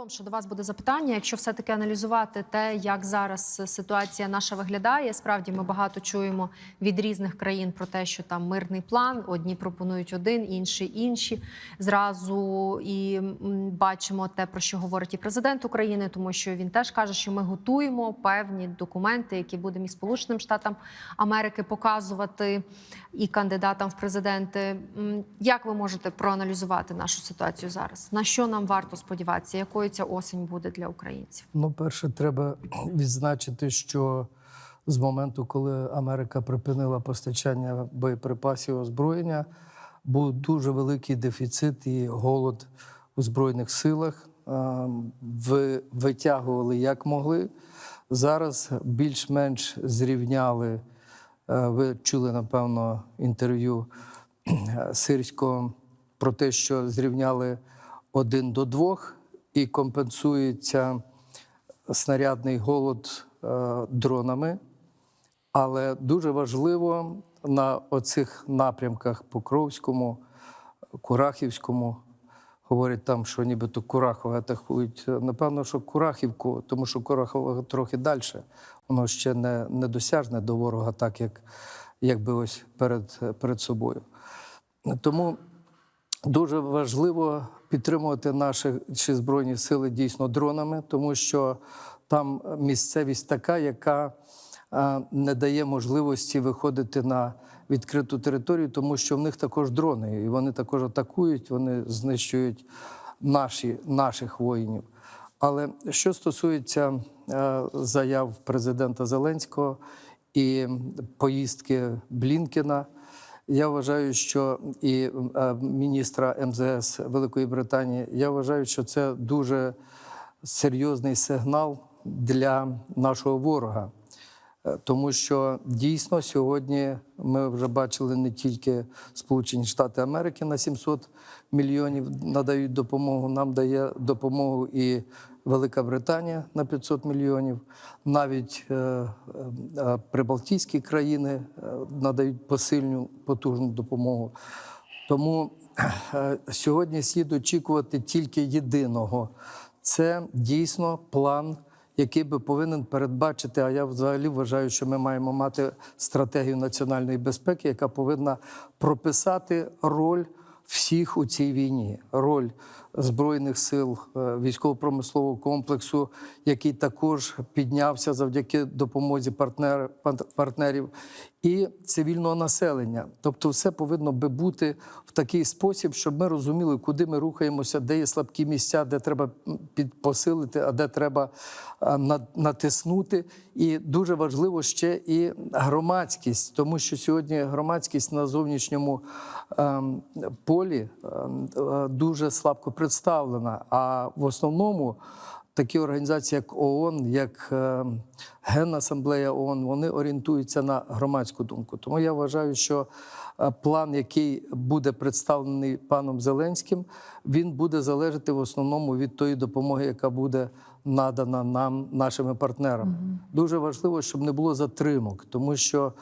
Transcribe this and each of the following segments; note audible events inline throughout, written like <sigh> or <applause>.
Загалом що до вас буде запитання, якщо все таки аналізувати те, як зараз ситуація наша виглядає. Справді ми багато чуємо від різних країн про те, що там мирний план. Одні пропонують один, інші інші. Зразу і бачимо те, про що говорить і президент України, тому що він теж каже, що ми готуємо певні документи, які будемо і Сполученим Штатам Америки показувати і кандидатам в президенти. Як ви можете проаналізувати нашу ситуацію зараз? На що нам варто сподіватися? Якою ця осінь буде для українців? Ну, перше, треба <clears throat> відзначити, що з моменту, коли Америка припинила постачання боєприпасів озброєння, був дуже великий дефіцит і голод у Збройних силах. Ем, ви- Витягували як могли. Зараз більш-менш зрівняли. Е, Ви чули, напевно, інтерв'ю е, <clears throat> сирського про те, що зрівняли один до двох і компенсується снарядний голод е, дронами. Але дуже важливо на оцих напрямках Покровському, Курахівському. Говорять там, що нібито Курахове атакують. Напевно, що Курахівку, тому що Курахове трохи далі. Воно ще не, не досяжне до ворога, так як, як би ось перед, перед собою. Тому Дуже важливо підтримувати наші збройні сили дійсно дронами, тому що там місцевість така, яка е, не дає можливості виходити на відкриту територію, тому що в них також дрони, і вони також атакують, вони знищують наші, наших воїнів. Але що стосується е, заяв президента Зеленського і поїздки Блінкена. Я вважаю, що і е, міністра МЗС Великої Британії, я вважаю, що це дуже серйозний сигнал для нашого ворога. Е, Тому що дійсно сьогодні ми вже бачили не тільки Сполучені Штати Америки на 700 мільйонів надають допомогу. Нам дає допомогу і Велика Британія на 500 мільйонів. Навіть е, е, прибалтійські країни е, надають посильну потужну допомогу. Тому е, сьогодні слід очікувати тільки єдиного. Це дійсно план, який би повинен передбачити. А я взагалі вважаю, що ми маємо мати стратегію національної безпеки, яка повинна прописати роль всіх у цій війні, роль збройних сил е, військово-промислового комплексу, який також піднявся завдяки допомозі партнер, партнерів, і цивільного населення. Тобто, все повинно би бути в такий спосіб, щоб ми розуміли, куди ми рухаємося, де є слабкі місця, де треба підпосилити, а де треба на- натиснути. І дуже важливо ще і громадськість, тому що сьогодні громадськість на зовнішньому ем, полі ем, е, дуже слабко представлена. А в основному такі організації, як ООН, як е, Генасамблея ООН, вони орієнтуються на громадську думку. Тому я вважаю, що е, план, який буде представлений паном Зеленським, він буде залежати в основному від тої допомоги, яка буде надана нам, нашими партнерами. Дуже важливо, щоб не було затримок, тому що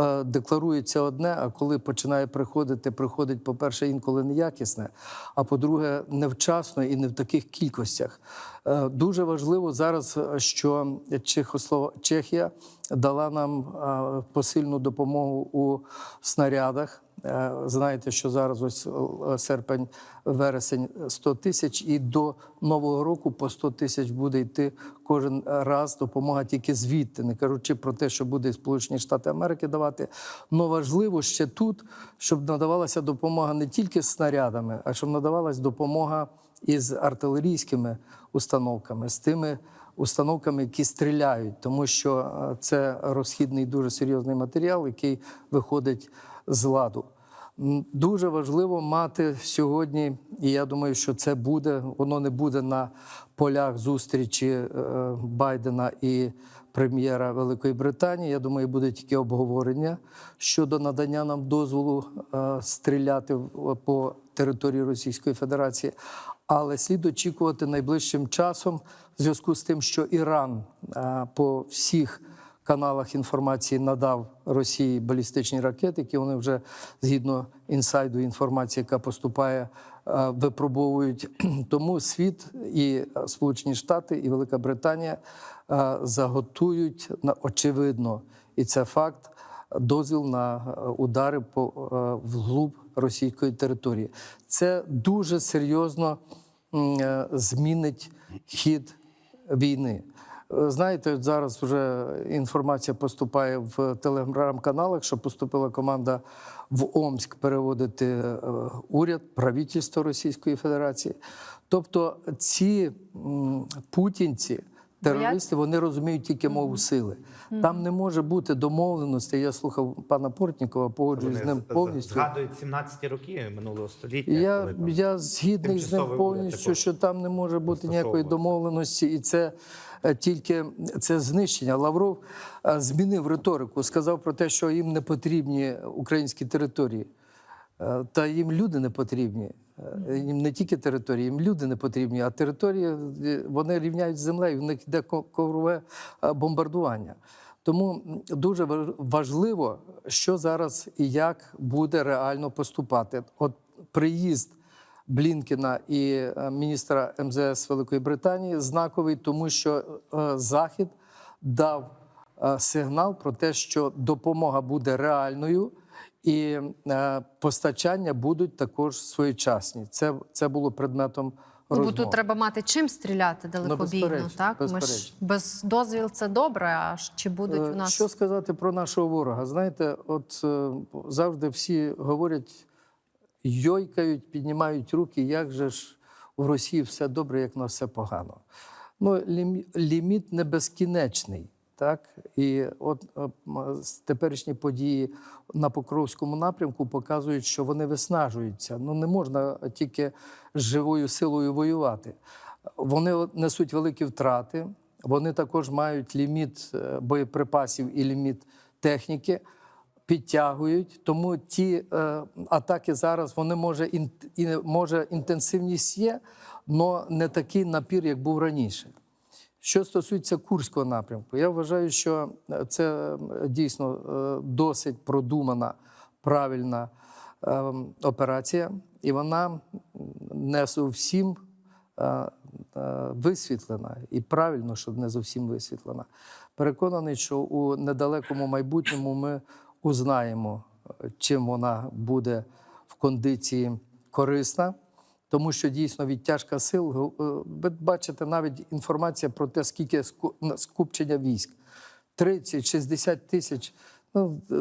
е, декларується одне, а коли починає приходити, приходить, по-перше, інколи неякісне, а по-друге, невчасно і не в таких кількостях. Е, Дуже важливо зараз, е, що Чехослова... Чехія дала нам е, посильну допомогу у снарядах. Е, Знаєте, що зараз ось е, серпень, вересень 100 тисяч, і до нового року по 100 тисяч буде йти кожен раз допомога тільки звідти, не кажучи про те, що буде Сполучені Штати Америки давати. Но важливо ще тут, щоб надавалася допомога не тільки снарядами, а щоб надавалася допомога із артилерійськими установками, з тими установками, які стріляють, тому що е, це розхідний дуже серйозний матеріал, який виходить з ладу. Дуже важливо мати сьогодні, і я думаю, що це буде. Воно не буде на полях зустрічі е, Байдена і прем'єра Великої Британії. Я думаю, буде тільки обговорення щодо надання нам дозволу е, стріляти по території Російської Федерації. Але слід очікувати найближчим часом, в зв'язку з тим, що Іран е, по всіх каналах інформації надав Росії балістичні ракети, які вони вже згідно інсайду інформації, яка поступає е, випробовують. <clears throat> Тому світ і Сполучені Штати, і Велика Британія е, заготують на очевидно, і це факт. Дозвіл на е, удари по е, вглуб російської території. Це дуже серйозно е, змінить хід війни. Е, Знаєте, зараз вже інформація поступає в телеграм-каналах, що поступила команда в Омськ переводити е, уряд, правительство Російської Федерації. Тобто ці путінці, терористи, вони розуміють тільки мову сили. Там не може бути домовленості. Я слухав пана Портнікова, погоджуюсь з ним повністю. Згадують 17-ті роки минулого століття. Я, я згідний з ним повністю, що там не може бути ніякої домовленості, і це е, тільки це знищення. Лавров е, змінив риторику, сказав про те, що їм не потрібні українські території. Е, Та їм люди не потрібні. Е, Їм не тільки території, їм люди не потрібні, а території е, вони рівняють з землею, в них йде ко- коврове бомбардування. Тому дуже важ- важливо, що зараз і як буде реально поступати. От приїзд Блінкена і міністра МЗС Великої Британії знаковий, тому що Захід дав сигнал про те, що допомога буде реальною. І е, постачання будуть також своєчасні. Це, це було предметом Ну, бо тут треба мати чим стріляти далекобійно. безперечно, так ми ж без дозвіл це добре. А чи будуть Е, у нас Що сказати про нашого ворога? Знаєте, от е, завжди всі говорять, йойкають, піднімають руки, як же ж в Росії все добре, як в нас все погано. Ну, лімі- ліміт не безкінечний. Так? І от е, теперішні події на Покровському напрямку показують, що вони виснажуються. Ну не можна тільки з живою силою воювати. Вони несуть великі втрати. Вони також мають ліміт е, боєприпасів і ліміт техніки, підтягують. Тому ті е, атаки зараз вони може ін, може інтенсивність є, але не такий напір, як був раніше. Що стосується Курського напрямку, я вважаю, що е, це е, дійсно е, досить продумана, правильна е, операція, і вона не зовсім висвітлена. І правильно, що не зовсім висвітлена. Переконаний, що у недалекому майбутньому ми узнаємо, чим вона буде в кондиції корисна. Тому що дійсно відтяжка сил, е, ви бачите навіть інформація про те, скільки ску- скупчення військ. 30-60 тисяч. Ну, е,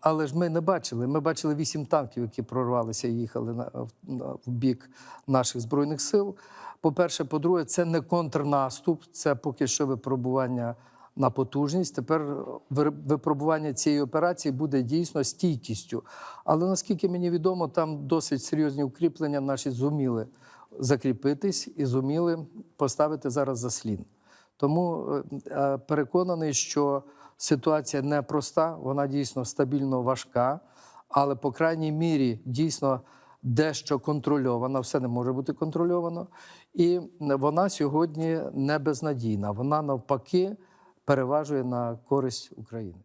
але ж ми не бачили. Ми бачили вісім танків, які прорвалися і їхали на- в бік наших збройних сил. По-перше, по-друге, це не контрнаступ, це поки що випробування на потужність. Тепер е, випробування цієї операції буде дійсно стійкістю. Але наскільки мені відомо, там досить серйозні укріплення наші зуміли закріпитись і зуміли поставити зараз заслін. Тому е, е, переконаний, що ситуація непроста, вона дійсно стабільно важка, але по крайній мірі дійсно дещо контрольована, все не може бути контрольовано. І вона сьогодні не безнадійна. Вона навпаки переважує на користь України.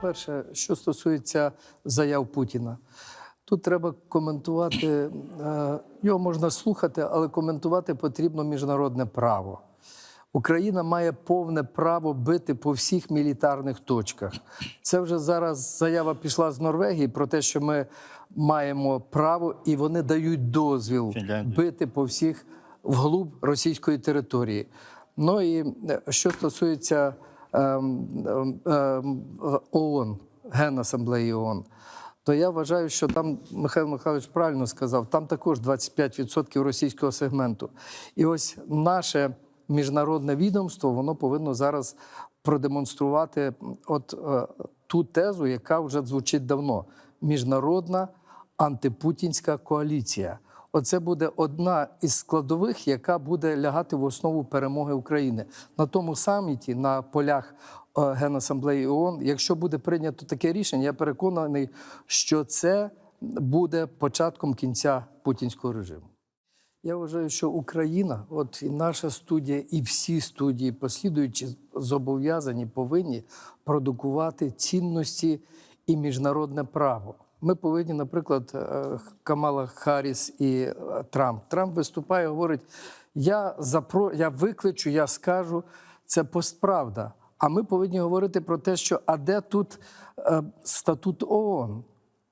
Перше, що стосується заяв Путіна, тут треба коментувати, е, його можна слухати, але коментувати потрібно міжнародне право. Україна має повне право бити по всіх мілітарних точках. Це вже зараз заява пішла з Норвегії про те, що ми маємо право, і вони дають дозвіл Фінляндія. бити по всіх вглуб російської території. Ну і е, що стосується ем, ем, ООН, Генасамблеї ООН, то я вважаю, що там Михайло Михайлович правильно сказав, там також 25% російського сегменту. І ось наше міжнародне відомство воно повинно зараз продемонструвати от е, ту тезу, яка вже звучить давно: міжнародна антипутінська коаліція. Оце буде одна із складових, яка буде лягати в основу перемоги України на тому саміті на полях е, Генасамблеї ООН. Якщо буде прийнято таке рішення, я переконаний, що це буде початком кінця путінського режиму. Я вважаю, що Україна, от і наша студія, і всі студії, послідуючи, зобов'язані повинні продукувати цінності і міжнародне право. Ми повинні, наприклад, е, Камала Харріс і е, Трамп. Трамп виступає, говорить: я запро... я викличу, я скажу, це постправда. А ми повинні говорити про те, що а де тут е, статут ООН?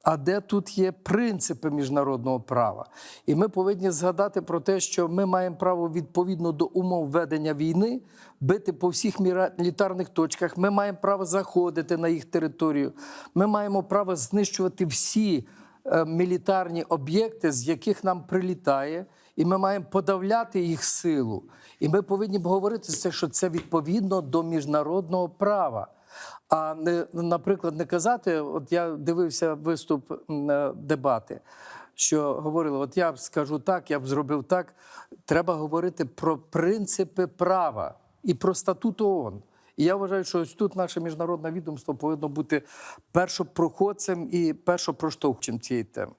А де тут є принципи міжнародного права? І ми повинні згадати про те, що ми маємо право відповідно до умов ведення війни бити по всіх мілітарних точках. Ми маємо право заходити на їх територію. Ми маємо право знищувати всі е, мілітарні об'єкти, з яких нам прилітає, і ми маємо подавляти їх силу. І ми повинні говорити це, що це відповідно до міжнародного права. А не, наприклад, не казати, от я дивився виступ е, дебати, що говорили: от я скажу так, я б зробив так. Треба говорити про принципи права і про статут ООН. І я вважаю, що ось тут наше міжнародне відомство повинно бути першопроходцем і першопроштовхчем цієї теми.